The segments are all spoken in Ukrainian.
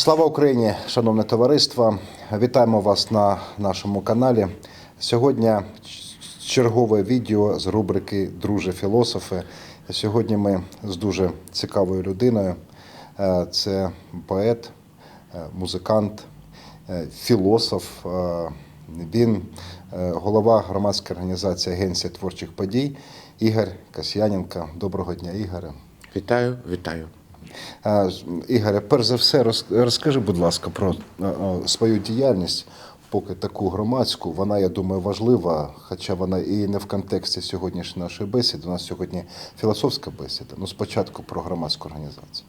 Слава Україні, шановне товариство! Вітаємо вас на нашому каналі. Сьогодні чергове відео з рубрики Друже філософи. Сьогодні ми з дуже цікавою людиною. Е, Це поет, е, музикант, е, філософ. Він голова громадської організації Агенція творчих подій Ігор Касьяненко. Доброго дня, Ігоре. Вітаю, вітаю. Ігоре, перш за все, розкажи, будь ласка, про свою діяльність, поки таку громадську. Вона, я думаю, важлива, хоча вона і не в контексті сьогоднішньої нашої бесіди. У нас сьогодні філософська бесіда. Ну, спочатку про громадську організацію.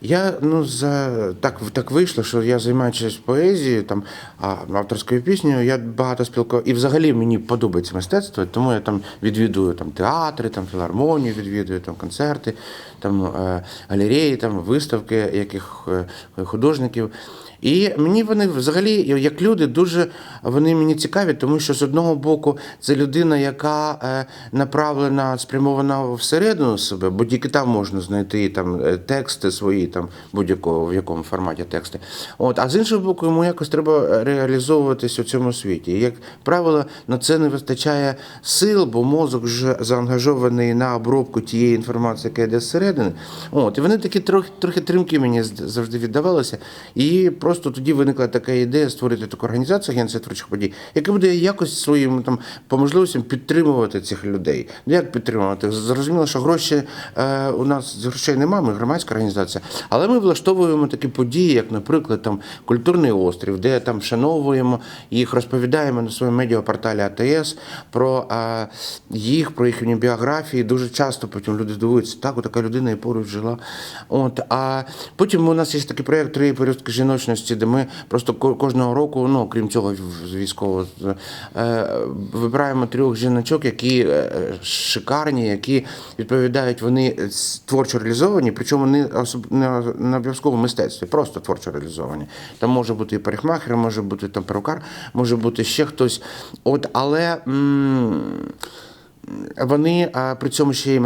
Я ну за так так вийшло, що я займаючись поезією, там а, авторською піснею, я багато спілкував. І взагалі мені подобається мистецтво, тому я там відвідую там театри, там філармонію, відвідую там концерти, там е, галереї, там виставки яких е, художників. І мені вони взагалі, як люди, дуже вони мені цікаві, тому що з одного боку це людина, яка е, направлена, спрямована всередину себе, бо тільки там можна знайти там тексти свої, там будь-якого в якому форматі тексти. От, а з іншого боку, йому якось треба реалізовуватись у цьому світі. І, як правило, на це не вистачає сил, бо мозок вже заангажований на обробку тієї інформації, яка йде зсередини. От, і вони такі трохи трохи тримки мені з- завжди віддавалися. І просто тоді виникла така ідея створити таку організацію агенція творчих подій, яка буде якось своїм там по можливостям підтримувати цих людей. Ну як підтримувати? Зрозуміло, що гроші е, у нас грошей немає, ми громадська організація, але ми влаштовуємо такі події, як, наприклад, там культурний острів, де там вшановуємо їх, розповідаємо на своєму медіапорталі АТС про е, їх, про їхні біографії. Дуже часто потім люди дивуються, так, така людина і поруч жила. От, а потім у нас є такий проєкт три порядки жіночності, де ми просто кожного року, ну крім цього, в- з військового, е, вибираємо трьох жіночок, які е, шикарні, які відповідають, вони творчо реалізовані, причому не особ... не обов'язково в мистецтві, просто творчо реалізовані. Там може бути і парикмахер, може бути там перукар, може бути ще хтось. От, але. м, вони а, при цьому ще й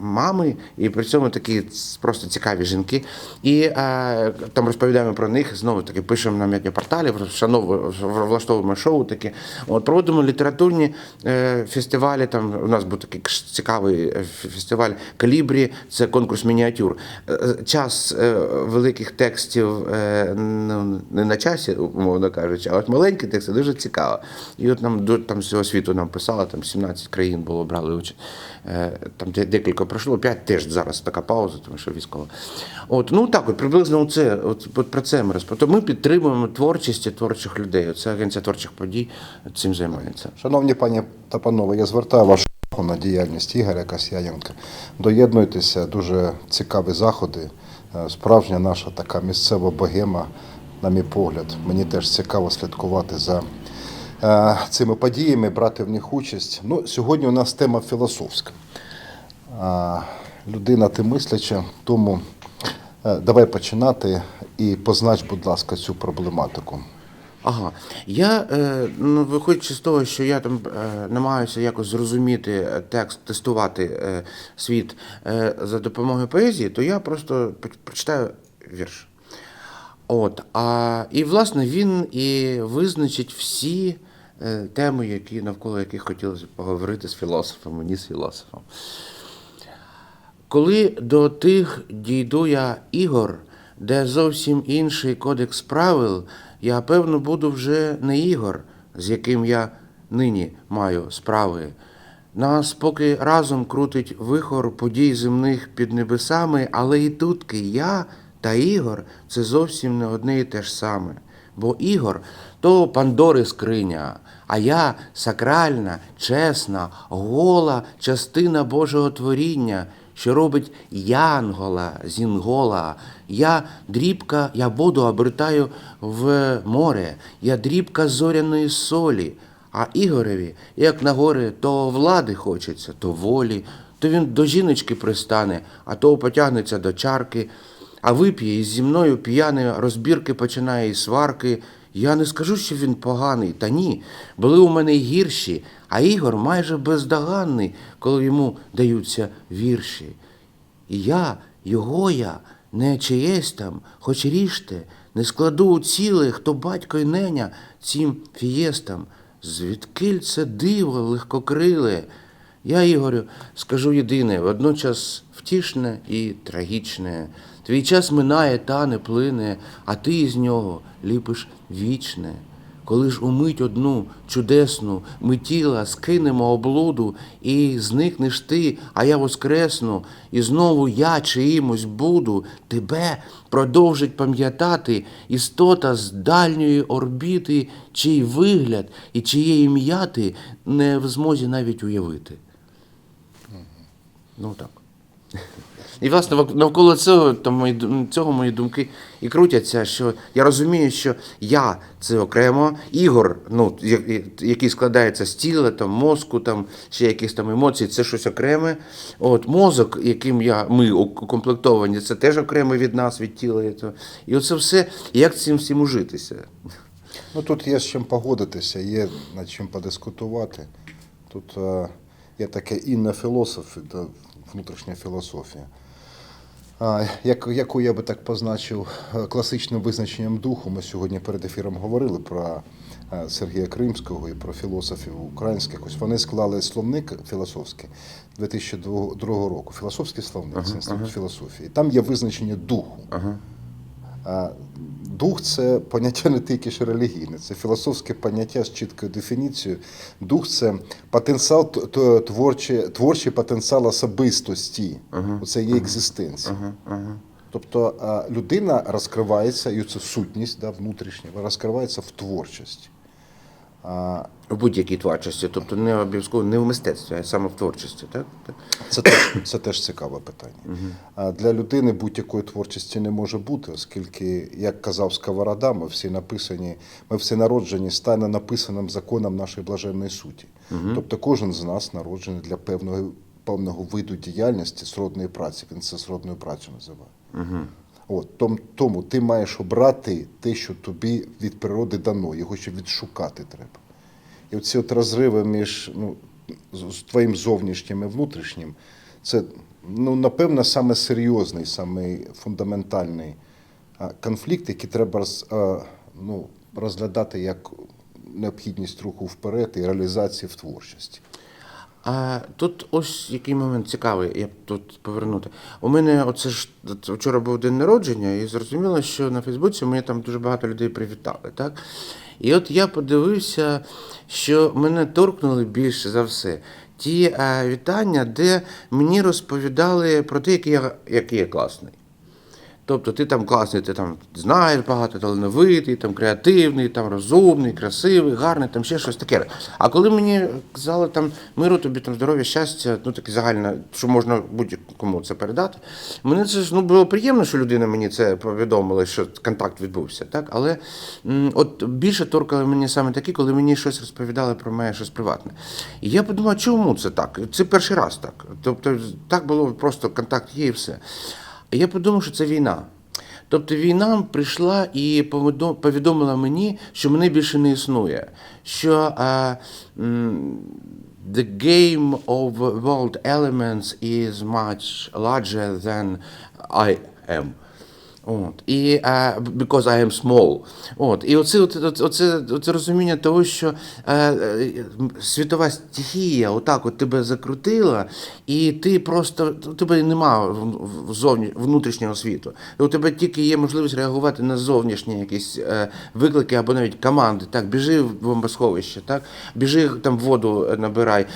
мами, і при цьому такі просто цікаві жінки. І а, там розповідаємо про них, знову таки пишемо на медіапорталі, вшановуємо, влаштовуємо шоу такі. От, проводимо літературні е, фестивалі. Там у нас був такий цікавий е, фестиваль Калібрі, це конкурс мініатюр. Е, Час е, великих текстів е, ну, не на часі, умовно кажучи, а от маленькі тексти дуже цікаво. І от нам до там всього світу нам писали, там 17 країн було брали участь. Е, Там де- декілька пройшло, 5 теж зараз така пауза, тому що військова. От, ну так, от приблизно це, от, от про це ми розповідаємо. Ми підтримуємо творчість творчих людей. Це агенція творчих подій цим займається. Шановні пані та панове, я звертаю вашу увагу на діяльність Ігоря Касьяненка. Доєднуйтеся, дуже цікаві заходи. Е, Справжня наша така місцева богема, на мій погляд. Мені теж цікаво слідкувати за цими подіями, брати в них участь. Ну, сьогодні у нас тема філософська. Людина ти мисляча, тому е, давай починати і познач, будь ласка, цю проблематику. Ага. Я, е, ну, виходячи з того, що я там е, намагаюся якось зрозуміти е, текст, тестувати е, світ е, за допомогою поезії, то я просто прочитаю вірш. От, а, і, власне, він і визначить всі е, теми, які, навколо яких хотілося б поговорити з філософом, ні з філософом. Коли до тих дійду я ігор, де зовсім інший кодекс правил, я певно буду вже не ігор, з яким я нині маю справи. Нас поки разом крутить вихор подій земних під небесами, але і тутки я та Ігор це зовсім не одне і те ж саме. Бо Ігор то Пандори скриня, а я сакральна, чесна, гола частина Божого творіння, що робить Янгола з інгола. Я дрібка, я воду обертаю в море, я дрібка зоряної солі. А Ігореві, як на гори, то влади хочеться, то волі, то він до жіночки пристане, а то потягнеться до чарки, а вип'є і зі мною п'яний розбірки починає і сварки. Я не скажу, що він поганий, та ні. Були у мене й гірші, а Ігор майже бездоганний, коли йому даються вірші. І я, його я, не чиєсь там, хоч ріжте, Не складу у ціле, хто батько й неня цим фієстам. Звідкиль це диво легкокриле. Я, Ігорю, скажу єдине, водночас втішне і трагічне. Твій час минає та не плине, а ти із нього ліпиш вічне. Коли ж умить одну чудесну ми тіла скинемо облуду, і зникнеш ти, а я воскресну, і знову я чиїмось буду, тебе продовжить пам'ятати істота з дальньої орбіти, чий вигляд і чиє ім'я ти не в змозі навіть уявити. Ну так. І власне навколо цього, там, мої, цього мої думки і крутяться, що я розумію, що я це окремо, Ігор, ну, який складається з тіла, там, мозку, там, ще якісь там емоції, це щось окреме. От, мозок, яким я, ми укомплектовані, це теж окремо від нас, від тіла. І то- оце все, як цим всім ужитися? Ну тут є з чим погодитися, є над чим подискутувати. Тут е, є таке інна філософ, внутрішня філософія. Як, яку я би так позначив е, класичним визначенням духу. Ми сьогодні перед ефіром говорили про е, Сергія Кримського і про філософів українських. Ось вони склали словник філософський 2002 року. Філософський словник, це інститут філософії. Там є визначення духу. А Дух це поняття не тільки ж релігійне, це філософське поняття з чіткою дефініцією. Дух це потенціал творчий, творчий потенціал особистості. Це є екзистенція. Тобто людина розкривається, і це сутність да, внутрішня, розкривається в творчості. В будь-якій творчості, тобто не обов'язково не в мистецтві, а саме в творчості, так? Це теж, це теж цікаве питання. А Для людини будь-якої творчості не може бути, оскільки, як казав Сковорода, ми всі написані, ми всі народжені стане написаним законом нашої блаженної суті. Тобто кожен з нас народжений для певного, певного виду діяльності сродної праці. Він це сродною працю називає. От, том- тому ти маєш обрати те, що тобі від природи дано, його ще відшукати треба. І оці от розриви між ну, з твоїм зовнішнім і внутрішнім, це, ну, напевно, саме серйозний, саме фундаментальний конфлікт, який треба ну, розглядати як необхідність руху вперед і реалізації в творчості. А тут ось який момент цікавий, я б тут повернути. У мене оце ж вчора був день народження, і зрозуміло, що на Фейсбуці мені там дуже багато людей привітали. Так? І от я подивився, що мене торкнули більше за все. Ті е, вітання, де мені розповідали про те, який я, який я класний. Тобто ти там класний, ти там знаєш багато, талановитий, там креативний, там розумний, красивий, гарний, там ще щось таке. А коли мені казали там миру тобі, там здоров'я, щастя, ну таке загальне, що можна будь-кому це передати. Мені це ж ну було приємно, що людина мені це повідомила, що контакт відбувся. Так? Але от більше торкали мені саме такі, коли мені щось розповідали про мене, щось приватне. І я подумав, чому це так? Це перший раз так. Тобто так було просто контакт є і все. Я подумав, що це війна. Тобто війна прийшла і повідомила мені, що мене більше не існує. Що е, the game of world elements is much larger than I am. От. І uh, because I am small. От. І оце, оце, оце, оце розуміння того, що е, е, світова стихія отак от тебе закрутила, і ти просто у тебе немає внутрішнього світу. І у тебе тільки є можливість реагувати на зовнішні якісь е, виклики або навіть команди. Так, біжи в бомбосховище, так, біжи там воду набирай,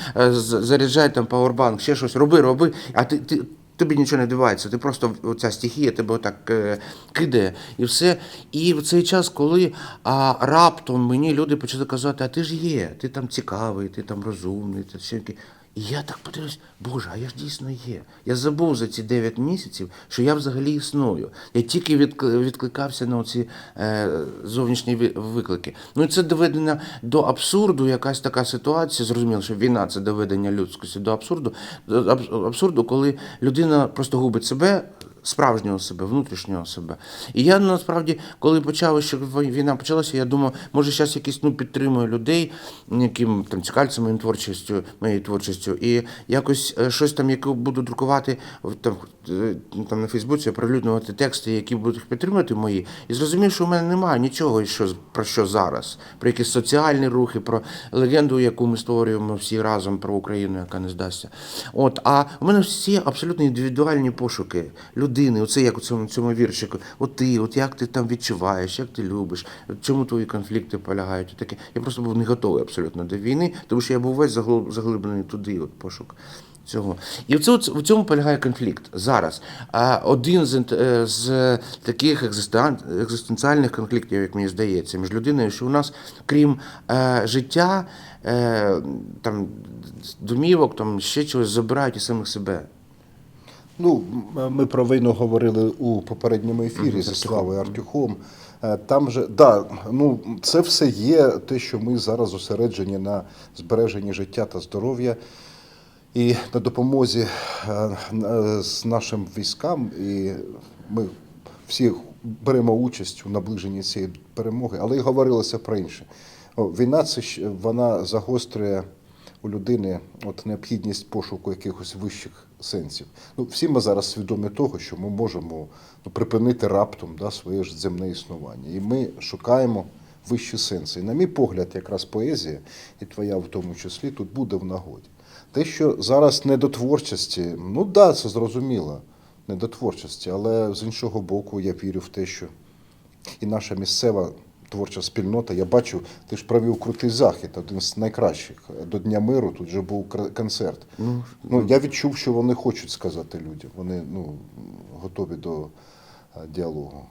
заряджай там пауербанк, ще щось, роби, роби, а ти. ти Тобі нічого не дивається, ти просто ця стихія тебе так е, кидає і все. І в цей час, коли а, раптом мені люди почали казати, а ти ж є, ти там цікавий, ти там розумний, ти все. І я так подивлюсь, Боже, а я ж дійсно є. Я забув за ці 9 місяців, що я взагалі існую. Я тільки відкли- відкликався на ці е, зовнішні ви- виклики. Ну це доведення до абсурду, якась така ситуація. Зрозуміло, що війна це доведення людськості до абсурду. Абсурду, коли людина просто губить себе. Справжнього себе, внутрішнього себе. І я насправді, коли почала, що війна почалася, я думав, може зараз якийсь ну, підтримую людей, яким там цікавляться моєю творчістю, моєю творчістю, і якось е, щось там, яке буду друкувати там, е, там на Фейсбуці, оприлюднювати тексти, які будуть підтримувати мої. І зрозумів, що в мене немає нічого, що, про що зараз, про якісь соціальні рухи, про легенду, яку ми створюємо всі разом про Україну, яка не здасться. От, а у мене всі абсолютно індивідуальні пошуки людини. Оце як у цьому, цьому віршику. От ти, от як ти там відчуваєш, як ти любиш, чому твої конфлікти полягають. і Таке. Я просто був не готовий абсолютно до війни, тому що я був весь заглиблений туди, от пошук. Цього. І цьому, в цьому полягає конфлікт зараз. А один з, е, з таких екзистен- екзистенціальних конфліктів, як мені здається, між людиною, що у нас, крім е, життя, е, там, домівок, там, ще чогось забирають і самих себе. Ну, ми про війну говорили у попередньому ефірі зі Славою Артюхом. Е, Там же, да, ну, це все є те, що ми зараз зосереджені на збереженні життя та здоров'я і на допомозі е, е, з нашим військам. І ми всі беремо участь у наближенні цієї перемоги, але й говорилося про інше. Війна це вона загострює у людини от необхідність пошуку якихось вищих сенсів. Ну, всі ми зараз свідомі того, що ми можемо ну, припинити раптом да, своє ж земне існування. І ми шукаємо вищі сенси. І, на мій погляд, якраз поезія, і твоя в тому числі, тут буде в нагоді. Те, що зараз не до творчості, ну так, да, це зрозуміло, не до творчості, але з іншого боку, я вірю в те, що і наша місцева творча спільнота. Я бачу, ти ж провів крутий захід, один з найкращих. До Дня миру тут же був концерт. Ну, Ну, я відчув, що вони хочуть сказати людям. Вони ну, готові до е, діалогу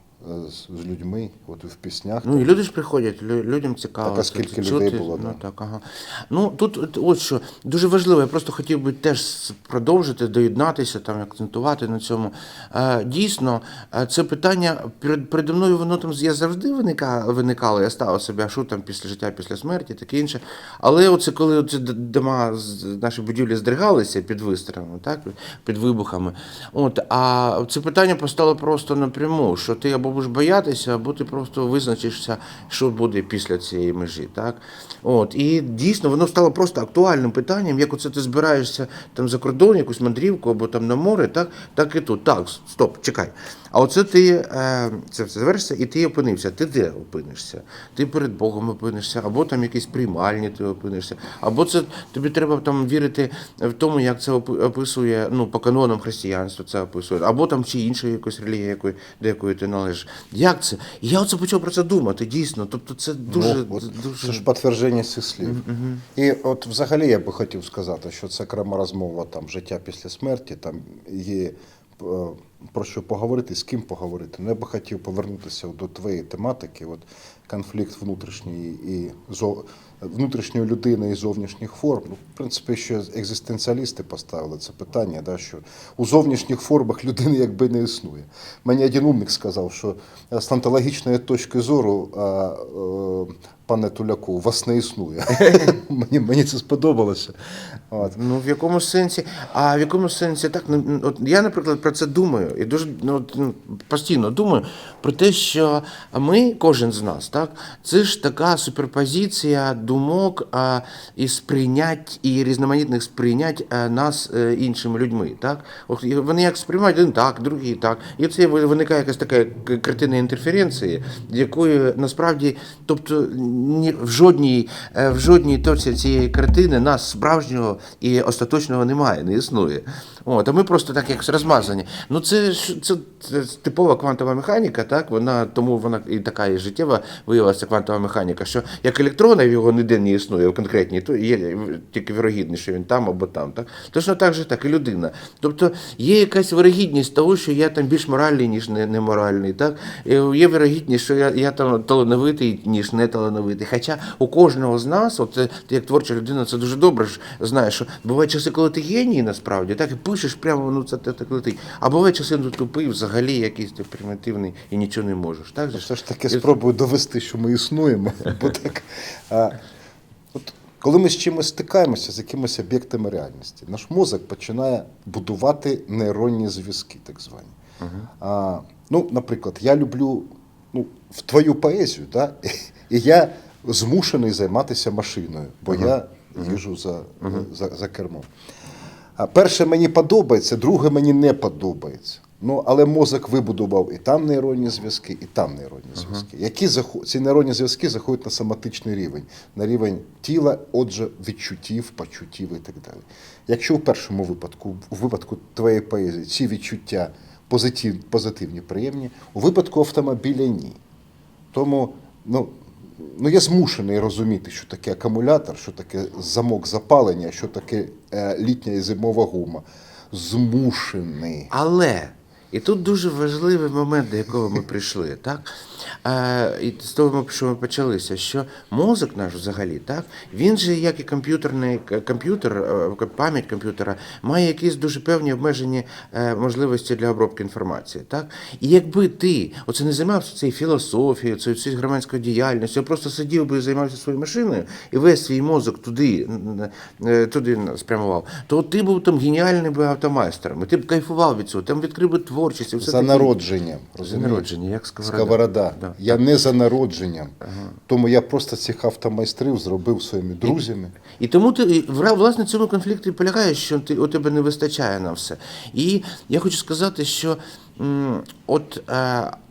з, людьми, от в піснях. Ну і люди ж приходять, лю- людям цікаво. Так, а це скільки чути. людей було, Ну, да? так, ага. ну тут от, от що дуже важливо, я просто хотів би теж с- продовжити, доєднатися, там, акцентувати на цьому. Е, дійсно, е, це питання перед, передо мною воно там я завжди виника, виникало, я ставив а що там після життя, після смерті, таке інше. Але оце коли оці д- дома, з- наші будівлі здригалися під вистрілами, так, під вибухами. От, а це питання постало просто напряму, що ти або будеш боятися, або ти просто визначишся, що буде після цієї межі. Так? От, і дійсно воно стало просто актуальним питанням, як оце ти збираєшся там за кордон, якусь мандрівку або там на море, так, так і тут. Так, стоп, чекай. А оце ти е, це все завершиться, і ти опинився. Ти де опинишся? Ти перед Богом опинишся, або там якісь приймальні ти опинишся, або це тобі треба там вірити в тому, як це описує ну, по канонам християнства, це описує, або там чи іншої якоїсь релігії, якої, до якої ти належиш. Як це? І я оце почав про це думати, дійсно. Тобто це дуже, Ну, от дуже Це ж підтвердження цих слів. І от взагалі я би хотів сказати, що це окрема розмова там життя після смерті, там є е, про що поговорити, з ким поговорити. Ну, я би хотів повернутися до твоєї тематики, от конфлікт внутрішньої і внутрішньої людини і зовнішніх форм. Ну, в принципі, що екзистенціалісти поставили це питання, да, що у зовнішніх формах людини якби не існує. Мені один умник сказав, що з тантологічної точки зору, е, пане Туляку, вас не існує. мені, мені це сподобалося. От. Ну, в якому сенсі? А в якому сенсі так? Ну, от я, наприклад, про це думаю і дуже ну, от, ну, постійно думаю про те, що ми, кожен з нас, так, це ж така суперпозиція думок а, і сприйнять, і різноманітних сприйнять а, нас е, іншими людьми. Так? От, вони як сприймають один так, другий так. І це виникає якась така картина інтерференції, якої насправді, тобто ні, в жодній, е, в жодній точці цієї картини нас справжнього і остаточного немає, не існує. От, а ми просто так як розмазані. Ну це це, це типова квантова механіка, так? Вона тому вона і така і життєва виявилася квантова механіка, що як електрона його ніде не існує в конкретній, то є тільки вірогідність, що він там або там. Так? Точно так же так і людина. Тобто є якась вирогідність того, що я там більш моральний, ніж не, не. Так? І Є вирогідність, що я, я там талановитий, ніж не талановитий. Хоча у кожного з нас, от е, ти як творча людина, це дуже добре ж знаєш, що бувають часи, коли ти геній насправді, так пишеш прямо, ну це так летить. А бувають часи, ну тупий, взагалі якийсь ти примітивний і нічого не можеш. Так? же ж? Все ж таки спробую довести, що ми існуємо. Бо так, а, от, коли ми з чимось стикаємося, з якимись об'єктами реальності, наш мозок починає будувати нейронні зв'язки, так звані. А, ну, наприклад, я люблю ну, в твою поезію, да? і я змушений займатися машиною, бо я їжу за, за, за кермом. Перше мені подобається, друге мені не подобається. Ну, але мозок вибудував і там нейронні зв'язки, і там нейронні зв'язки. Які захо- ці нейронні зв'язки заходять на соматичний рівень, на рівень тіла, отже, відчуттів, почуттів і так далі. Якщо в першому випадку, у випадку твоєї поезії, ці відчуття позитив, позитивні, приємні, у випадку автомобіля ні. Тому ну, ну, я змушений розуміти, що таке акумулятор, що таке замок запалення, що таке е, літня і зимова гума. Змушений. Але і тут дуже важливий момент, до якого ми прийшли, так? Е, і з того, що ми почалися, що мозок наш взагалі, так, він же, як і комп'ютерний комп'ютер, е, пам'ять комп'ютера, має якісь дуже певні обмежені е, можливості для обробки інформації. Так? І якби ти оце не займався цією філософією, цією, цією громадською діяльністю, а просто сидів би і займався своєю машиною і весь свій мозок туди, туди спрямував, то ти був там геніальним би автомайстером, і ти б кайфував від цього, там відкрив би творчість. І все За народженням. За розумієш? народження, як сковорода. Сковорода. Да. Я не за народженням. Тому я просто цих автомайстрів зробив своїми друзями. І тому ти і, власне цьому конфлікті і полягає, що ти у тебе не вистачає на все. І я хочу сказати, що м, от е, в-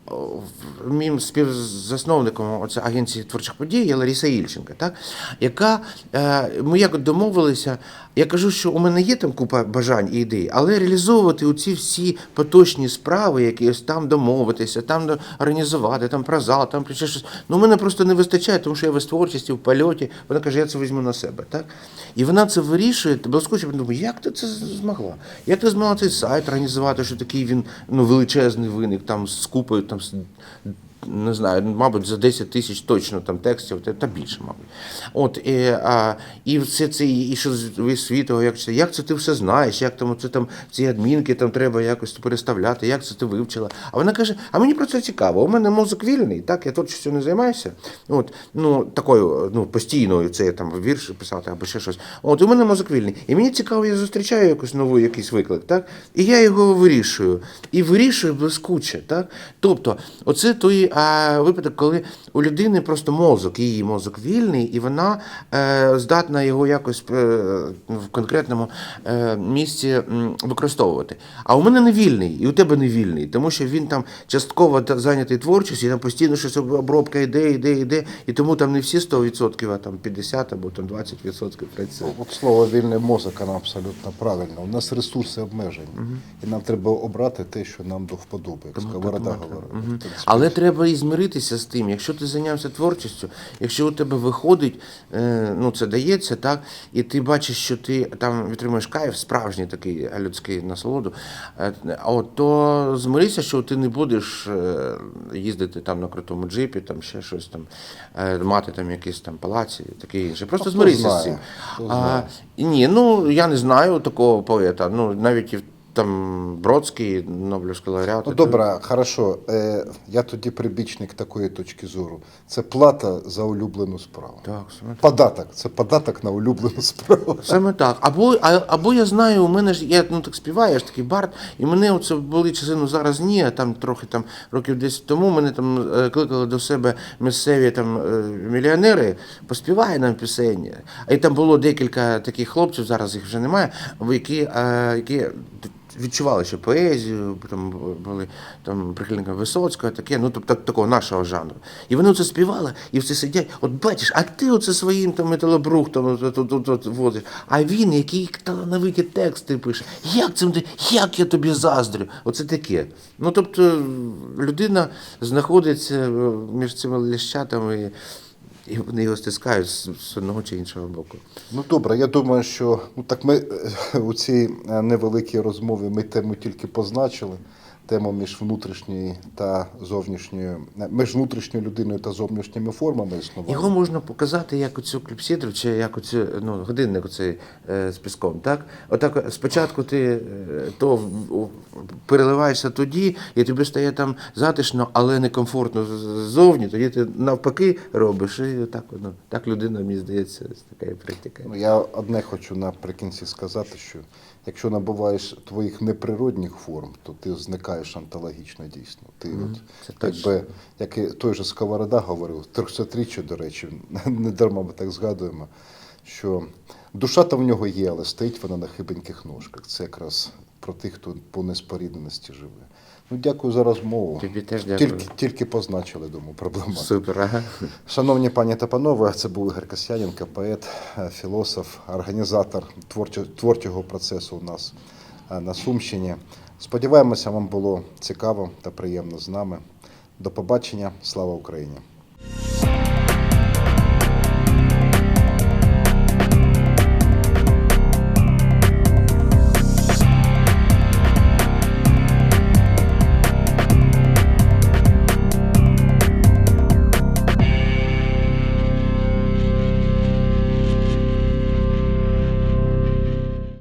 моїм співзасновником агенції творчих подій є Лариса Ільченка, так, яка е, ми як домовилися. Я кажу, що у мене є там купа бажань і ідей, але реалізовувати оці всі поточні справи, якісь там домовитися, там організувати, там про зал, там ще щось. Ну, мене просто не вистачає, тому що я весь творчості в польоті. Вона каже, я це візьму на себе. Так? І вона це вирішує, блискуче, думаю, як ти це змогла? Як ти змогла цей сайт організувати, що такий він ну, величезний виник, там з купою, там з не знаю, мабуть, за 10 тисяч точно там текстів, та, більше, мабуть. От, і, а, і все це, і що весь світ, як це, як це ти все знаєш, як там, це, там ці адмінки там треба якось переставляти, як це ти вивчила. А вона каже, а мені про це цікаво, у мене мозок вільний, так, я творчістю не займаюся. От, ну, такою, ну, постійною, це там вірші писати або ще щось. От, у мене мозок вільний. І мені цікаво, я зустрічаю якусь нову якийсь виклик, так? І я його вирішую. І вирішую блискуче, так? Тобто, оце той а, випадок, коли у людини просто мозок, її мозок вільний, і вона е, здатна його якось е, в конкретному е, місці використовувати. А у мене не вільний, і у тебе не вільний, тому що він там частково зайнятий творчістю, і там постійно щось обробка йде, йде, йде, і тому там не всі 100%, а там 50 або там 20% працює. От слово вільний мозок, воно абсолютно правильно. У нас ресурси обмежені. І нам треба обрати те, що нам до вподоби, Сковорода. В принципі, Але треба і змиритися з тим, якщо ти зайнявся творчістю, якщо у тебе виходить, е, ну це дається, так, і ти бачиш, що ти там відтримуєш кайф, справжній такий людський насолоду, е, от то змирися, що ти не будеш е, їздити там на крутому джипі, там ще щось там, е, мати там якісь там палаці, таке інше. Просто змирися з цим. А, ні, ну я не знаю такого поета. Ну навіть і там Бродський, Нобелівський лауреат. Ну добре, хорошо. Е, я тоді прибічник такої точки зору. Це плата за улюблену справу. Так, саме Податок. Це податок на улюблену справу. Саме так. Або, а, або я знаю, у мене ж я ну так співаю, я ж такий бард, і мене оце були часи, ну зараз ні, а там трохи там років 10 тому мене там е, кликали до себе місцеві там е, мільйонери, поспівай нам пісень. І там було декілька таких хлопців, зараз їх вже немає, які, е, які відчували ще поезію, там були там прихильниками Висоцького, таке, ну тобто такого нашого жанру. І вони це співали, і всі сидять. От бачиш, а ти оце своїм там металобрухтом возиш. А він, який талановиті тексти пише, як цим як я тобі заздрю? Оце таке. Ну тобто людина знаходиться е, між цими ліщатами. І вони його стискають з одного чи іншого боку. Ну добре, я думаю, що ну так ми е, у цій е, невеликій розмові ми тему тільки позначили. Тему між внутрішньою та зовнішньою, між внутрішньою людиною та зовнішніми формами існування. Його можна показати як оцю кліпсідру, чи як оцю ну, годинник оцей е, з піском. Так? Отак спочатку ти е, то переливаєшся тоді, і тобі стає там затишно, але некомфортно ззовні, тоді ти навпаки робиш. І так, воно, так людина, мені здається, така і практика. Ну, я одне хочу наприкінці сказати, що якщо набуваєш твоїх неприродних форм, то ти зникаєш антологічно дійсно. Ти Мгм, от, якби, як і той же Сковорода говорив, 300-тріччя, до речі, не дарма ми так згадуємо, що душа то в нього є, але стоїть вона на хибеньких ножках. Це якраз про тих, хто по неспорідненості живе. Ну, дякую за розмову. Тобі теж дякую. Тільки, тільки позначили, думаю, проблему. Супер, ага. Шановні пані та панове, це був Ігор Касьяненко, поет, е, філософ, організатор творчого, творчого процесу у нас е, на Сумщині. Сподіваємося, вам було цікаво та приємно з нами. До побачення. Слава Україні!